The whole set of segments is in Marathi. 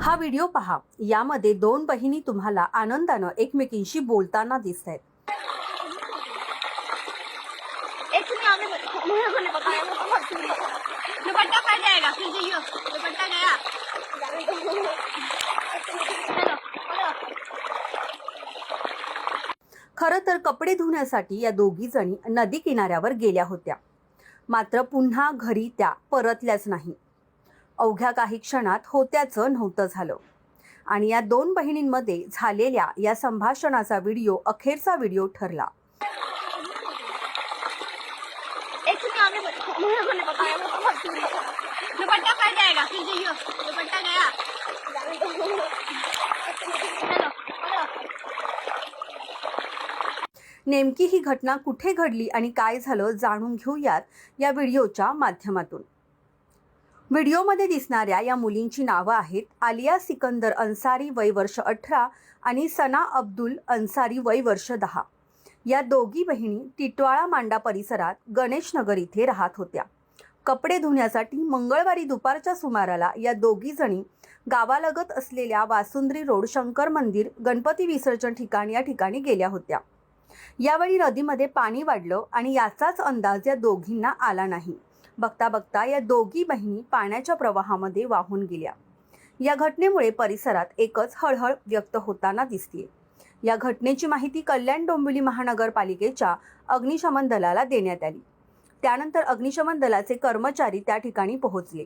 हा व्हिडिओ पहा. यामध्ये दोन बहिणी तुम्हाला आनंदानं एकमेकींशी बोलताना दिसत आहेत दुपट्टा खरं तर कपडे धुण्यासाठी या दोघी जणी नदी किनाऱ्यावर गेल्या होत्या. मात्र पुन्हा घरी त्या परतल्याच नाही. अवघ्या काही क्षणात होत्याचं नव्हतं झालं. आणि या दोन बहिणींमध्ये झालेल्या या संभाषणाचा व्हिडिओ अखेरचा व्हिडिओ ठरला. नेमकी ही घटना कुठे घडली आणि काय झालं जाणून घेऊयात या व्हिडिओच्या माध्यमातून. व्हिडिओमध्ये दिसणाऱ्या या मुलींची नावं आहेत आलिया सिकंदर अन्सारी वय वर्ष अठरा आणि सना अब्दुल अन्सारी वय वर्ष दहा. या दोघी बहिणी टिटवाळा मांडा परिसरात गणेशनगर इथे राहत होत्या. कपडे धुण्यासाठी मंगळवारी दुपारच्या सुमाराला या दोघीजणी गावालगत असलेल्या वासुंद्री रोड शंकर मंदिर गणपती विसर्जन ठिकाण या ठिकाणी गेल्या होत्या. यावेळी नदीमध्ये पाणी वाढलं आणि याचाच अंदाज या दोघींना आला नाही. बघता बघता या दोघी बहिणी पाण्याच्या प्रवाहामध्ये वाहून गेल्या. या घटनेमुळे परिसरात एकच हळहळ व्यक्त होताना दिसतीये. या घटनेची माहिती कल्याण डोंबिवली महानगरपालिकेच्या अग्निशमन दलाला देण्यात आली. त्यानंतर अग्निशमन दलाचे कर्मचारी त्या ठिकाणी पोहोचले.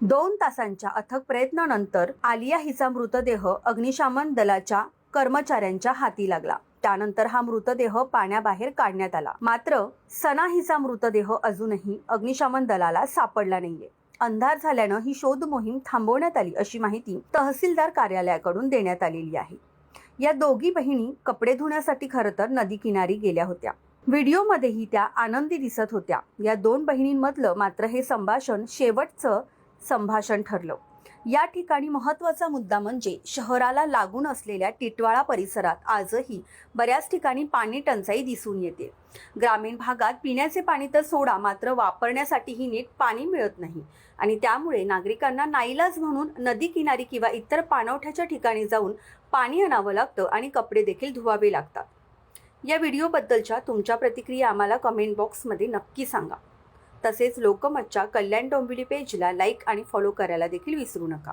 दोन तासांच्या अथक प्रयत्नानंतर आलिया हिचा मृतदेह अग्निशमन दलाच्या कर्मचाऱ्यांच्या हाती लागला. त्यानंतर हा मृतदेह पाण्याबाहेर काढण्यात आला. मात्र सना हिचा मृतदेह अजूनही अग्निशमन दलाला सापडला नाहीये. अंधार झाल्यानं ही शोध मोहीम थांबवण्यात आली अशी माहिती तहसीलदार कार्यालयाकडून देण्यात आलेली आहे. या दोघी बहिणी कपडे धुण्यासाठी खरं तर नदी किनारी गेल्या होत्या. व्हिडिओमध्येही त्या आनंदी दिसत होत्या. या दोन बहिणींमधलं मात्र हे संभाषण शेवटचं संभाषण ठरलं. या ठिकाणी महत्त्वाचा मुद्दा म्हणजे शहराला लागून असलेल्या टिटवाळा परिसरात आजही बऱ्याच ठिकाणी पाणी टंचाई दिसून येते. ग्रामीण भागात पिण्याचे पाणी तर सोडा मात्र वापरण्यासाठीही नीट पाणी मिळत नाही. आणि त्यामुळे नागरिकांना नाईलाज म्हणून नदी किनारी किंवा इतर पाणवठ्याच्या ठिकाणी जाऊन पाणी आणावं लागतं आणि कपडे देखील धुवावे लागतात. या व्हिडिओबद्दलच्या तुमच्या प्रतिक्रिया आम्हाला कमेंट बॉक्समध्ये नक्की सांगा. तसेच लोकमतच्या कल्याण डोंबिवली पेजला लाईक आणि फॉलो करायला देखील विसरू नका.